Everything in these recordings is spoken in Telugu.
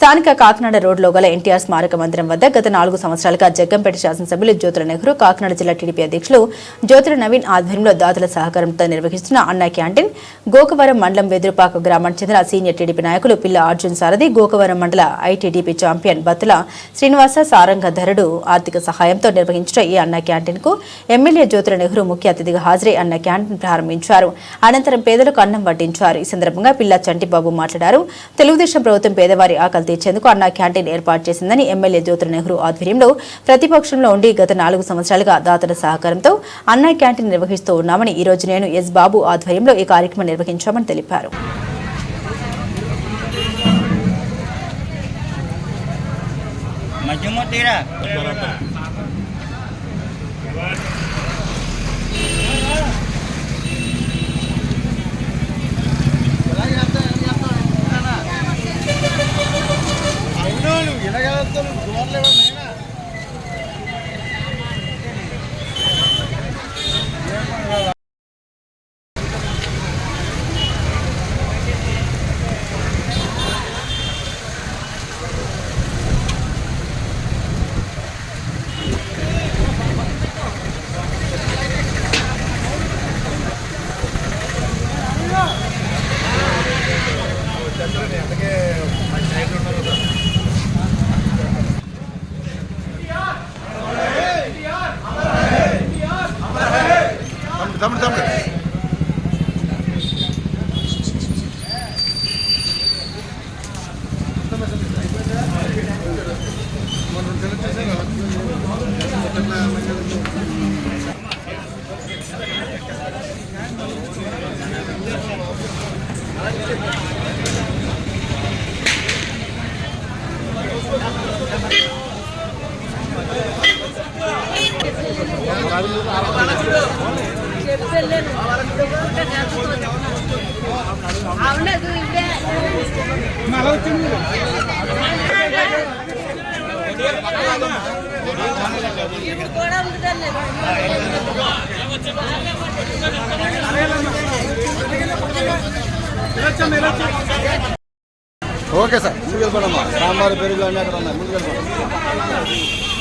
స్థానిక కాకినాడ రోడ్లో గల ఎన్టీఆర్ స్మారక మందిరం వద్ద గత నాలుగు సంవత్సరాలుగా జగ్గంపేట శాసనసభ్యులు జ్యోతుల నెహ్రూ కాకినాడ జిల్లా టీడీపీ అధ్యక్షులు జ్యోతుల నవీన్ ఆధ్వర్యంలో దాతల సహకారంతో నిర్వహిస్తున్న అన్నా క్యాంటీన్ గోకవరం మండలం వెదురుపాక గ్రామానికి చెందిన సీనియర్ టీడీపీ నాయకులు పిల్ల అర్జున్ సారథి గోకవరం మండల ఐటీడీపీ ఛాంపియన్ బత్తుల శ్రీనివాస సారంగధరుడు ఆర్థిక సహాయంతో నిర్వహించిన ఈ అన్నా క్యాంటీన్కు ఎమ్మెల్యే జ్యోతుల నెహ్రూ ముఖ్య అతిథిగా హాజరై అన్న క్యాంటీన్ ప్రారంభించారు. అనంతరం పేదలకు అన్నం వడ్డించారు. ఈ సందర్భంగా పిల్ల చంటిబాబు మాట్లాడారు. తెలుగుదేశం ప్రభుత్వం పేదవారి ఆకలి తీర్చేందుకు అన్నా క్యాంటీన్ ఏర్పాటు చేసిందని ఎమ్మెల్యే జ్యోతుల నెహ్రూ ఆధ్వర్యంలో ప్రతిపక్షంలో ఉండి గత నాలుగు సంవత్సరాలుగా దాతల సహకారంతో అన్నా క్యాంటీన్ నిర్వహిస్తూ ఉన్నామని ఈ రోజు నేను ఎస్ బాబు ఆధ్వర్యంలో ఈ కార్యక్రమం నిర్వహించామని తెలిపారు. మధ్యమ తీరా తమ్ముడు ఓకే సార్ ముందుకు వెళ్ళిపోడమ్మా సాంబార్ పెరుగు అన్నీ అక్కడ ఉన్నాయి ముందుకు వెళ్ళిపోండి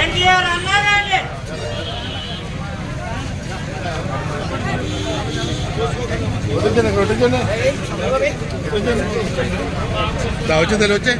ఎన్టీఆర్ అన్నారండి వడ్డించండి వడ్డించండి దా వచ్చింది వచ్చే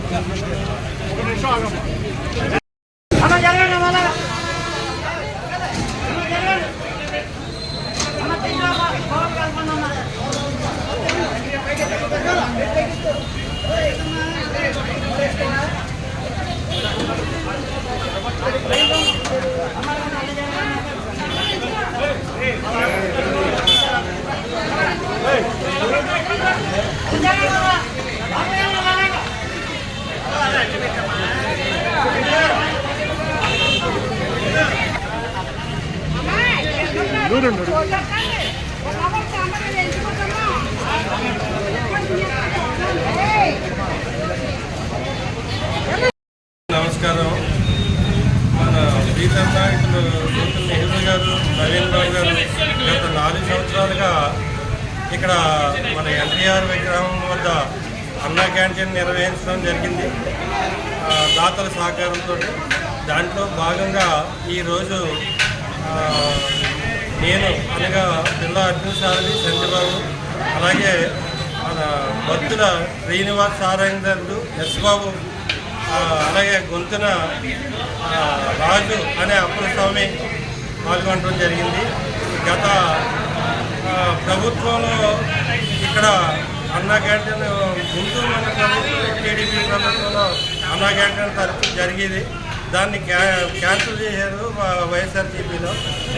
నమస్కారం. మన ప్రీతం నాయకులు నెహ్రూ గారు నవీన్ రావు గారు గత నాలుగు సంవత్సరాలుగా ఇక్కడ మన ఎన్టీఆర్ విగ్రహం వద్ద అన్నా క్యాంటీన్ నిర్వహించడం జరిగింది. దాతల సహకారంతో దాంట్లో భాగంగా ఈరోజు నేను అనగా పిల్ల అర్జున్ సారథి చంద్రబాబు అలాగే మన భక్తుల శ్రీనివాస్ సారంగర్లు ఎస్ బాబు అలాగే గొంతున రాజు అనే అప్పుల స్వామి పాల్గొనడం జరిగింది. గత ప్రభుత్వంలో ఇక్కడ అన్నా క్యాంటీన్ గుంటూరు మన ప్రభుత్వం టీడీపీ ప్రభుత్వంలో అన్నా క్యాంటీన్ తరఫు జరిగేది. దాన్ని క్యా క్యాన్సిల్ చేశారు వా- వైఎస్ఆర్సీపీలో.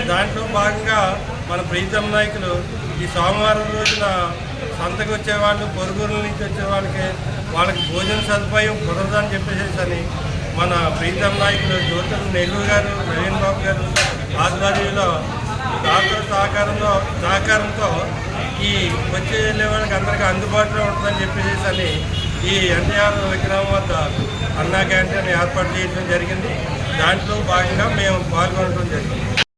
దాంట్లో భాగంగా మన ప్రీతం నాయకులు ఈ సోమవారం రోజున సంతకు వచ్చేవాళ్ళు పొరుగుల నుంచి వచ్చే వాళ్ళకి వాళ్ళకి భోజన సదుపాయం కుదరదని చెప్పేసి అని మన ప్రీతం నాయకులు జ్యోతుల నెహ్రూ గారు నవీన్ బాబు గారు ఆధ్వర్యంలో డాక్టర్ సహకారంలో సహకారంతో ఈ వచ్చే వెళ్ళే వాళ్ళకి అందరికీ అందుబాటులో ఉంటుందని చెప్పేసి అని ఈ ఎన్టీఆర్ విగ్రహం వద్ద అన్నా క్యాంటీన్ ఏర్పాటు చేయడం జరిగింది. దాంట్లో భాగంగా మేము పాల్గొనడం జరిగింది.